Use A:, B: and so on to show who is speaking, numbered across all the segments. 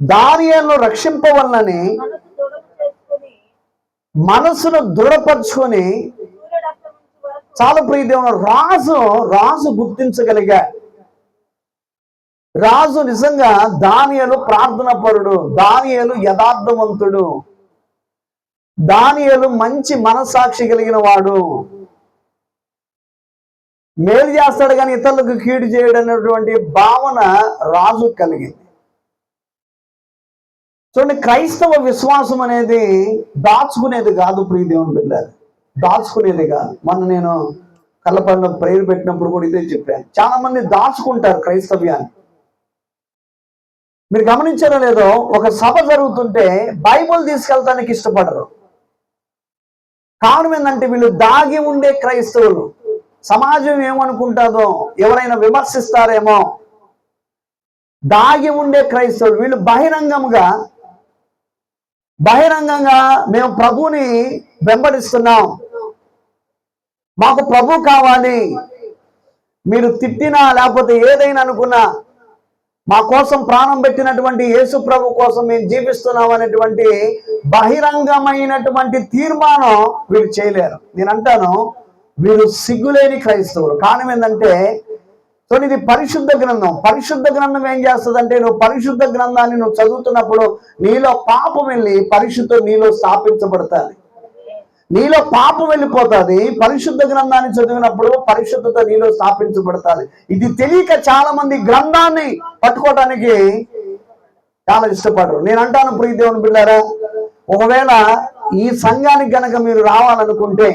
A: దానియాలను
B: రక్షింపవల్లని
A: మనసును దృఢపరుచుకొని చాలా ప్రియదేవుడు రాజు రాజు గుర్తించగలిగా. రాజు నిజంగా దానియలు ప్రార్థన పరుడు దానియలు యథార్థవంతుడు. దానియలు మంచి మనసాక్షి కలిగిన వాడు మేలు చేస్తాడు కానీ ఇతరులకు కీడు చేయడం అనేటువంటి భావన రాజు కలిగింది. చూడండి క్రైస్తవ విశ్వాసం అనేది దాచుకునేది కాదు ప్రియదేవుని బిడ్డారు. దాచుకునేది కాదు. మొన్న నేను కళ్ళపండు ప్రేరు పెట్టినప్పుడు కూడా ఇదే చెప్పాను. చాలా మంది దాచుకుంటారు క్రైస్తవ్యాన్ని. మీరు గమనించారో లేదో ఒక సభ జరుగుతుంటే బైబుల్ తీసుకెళ్తానికి ఇష్టపడరు. కారణం ఏంటంటే వీళ్ళు దాగి ఉండే క్రైస్తవులు. సమాజం ఏమనుకుంటుందో ఎవరైనా విమర్శిస్తారేమో దాగి ఉండే క్రైస్తవులు. వీళ్ళు బహిరంగంగా బహిరంగంగా మేము ప్రభుని వెంబడిస్తున్నాం. మాకు ప్రభు కావాలి. మీరు తిట్టినా లేకపోతే ఏదైనా అనుకున్నా మా కోసం ప్రాణం పెట్టినటువంటి యేసు ప్రభు కోసం మేము జీవిస్తున్నాం అనేటువంటి బహిరంగమైనటువంటి తీర్మానం వీరు చేయలేరు. నేను అంటాను వీరు సిగ్గులేని క్రైస్తవులు. కారణం ఏంటంటే సో ఇది పరిశుద్ధ గ్రంథం. పరిశుద్ధ గ్రంథం ఏం చేస్తుందంటే నువ్వు పరిశుద్ధ గ్రంథాన్ని నువ్వు చదువుతున్నప్పుడు నీలో పాపం వెళ్ళి పరిశుద్ధం నీలో స్థాపించబడతాది. నీలో పాపం వెళ్ళిపోతుంది పరిశుద్ధ గ్రంథాన్ని చదివినప్పుడు పరిశుద్ధత నీలో స్థాపించబడతాది. ఇది తెలియక చాలా మంది గ్రంథాన్ని పట్టుకోవటానికి చాలా ఇష్టపడరు. నేను అంటాను ప్రీతి దేవుని బిళ్ళారా ఒకవేళ ఈ సంఘానికి గనక మీరు రావాలనుకుంటే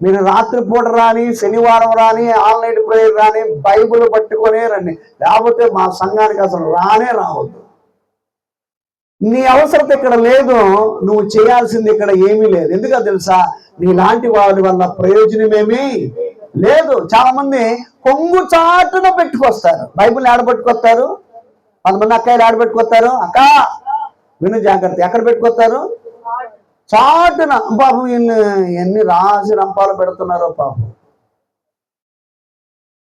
A: మీరు రాత్రిపూట రాని శనివారం రాని ఆన్లైన్ ప్రేయర్ రాని బైబిల్ పట్టుకొనే రండి. లేకపోతే మా సంఘానికి అసలు రానే రావద్దు. నీ అవసరత ఇక్కడ లేదు నువ్వు చేయాల్సింది ఇక్కడ ఏమీ లేదు. ఎందుకో తెలుసా? నీలాంటి వారి వల్ల ప్రయోజనమేమీ లేదు. చాలా మంది కొంగు చాటున పెట్టుకొస్తారు. బైబిల్ ఆడబెట్టుకొస్తారు కొంతమంది అక్కయ్యలు ఆడబెట్టుకొస్తారు అక్క విను జాగ్రత్త. ఎక్కడ పెట్టుకొస్తారు? చాటున పాపం ఎన్ని ఎన్ని రాసి రంపాలు పెడుతున్నారో పాపం.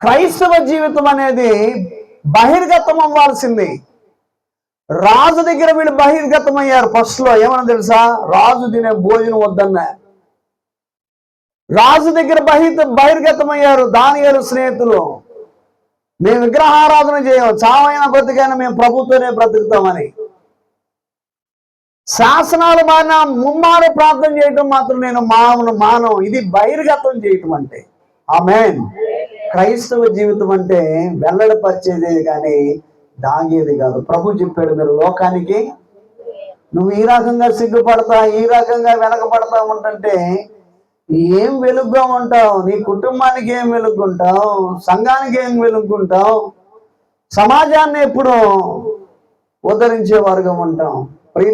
A: క్రైస్తవ జీవితం అనేది బహిర్గతం అవ్వాల్సింది. రాజు దగ్గర వీళ్ళు బహిర్గతం అయ్యారు ఫస్ట్లో. ఏమన్నా తెలుసా? రాజు తినే భోజనం వద్దన్నా. రాజు దగ్గర బహిర్ బహిర్గతం అయ్యారు దానియాలు స్నేహితులు. మేము విగ్రహారాధన చేయం. చావైన బ్రతికైనా మేము ప్రభుత్వనే బ్రతుకుతామని. శాసనాలు మాన ముమ్మారు ప్రార్థన చేయటం మాత్రం నేను మానవును మానవు. ఇది బహిర్గతం చేయటం అంటే. ఆమెన్. క్రైస్తవ జీవితం అంటే వెల్లడపరిచేదే కానీ దాగేది కాదు. ప్రభు చెప్పాడు మీరు లోకానికి నువ్వు ఈ రకంగా సిగ్గుపడతా ఈ రకంగా వెనకబడతా ఉంటుంటే ఏం వెలుగుగా ఉంటావు? నీ కుటుంబానికి ఏం వెలుగుంటావు సంఘానికి ఏం వెలుగుంటావు సమాజాన్ని ఎప్పుడు ఉద్ధరించే వారుగా ఉంటాం. ప్రీతి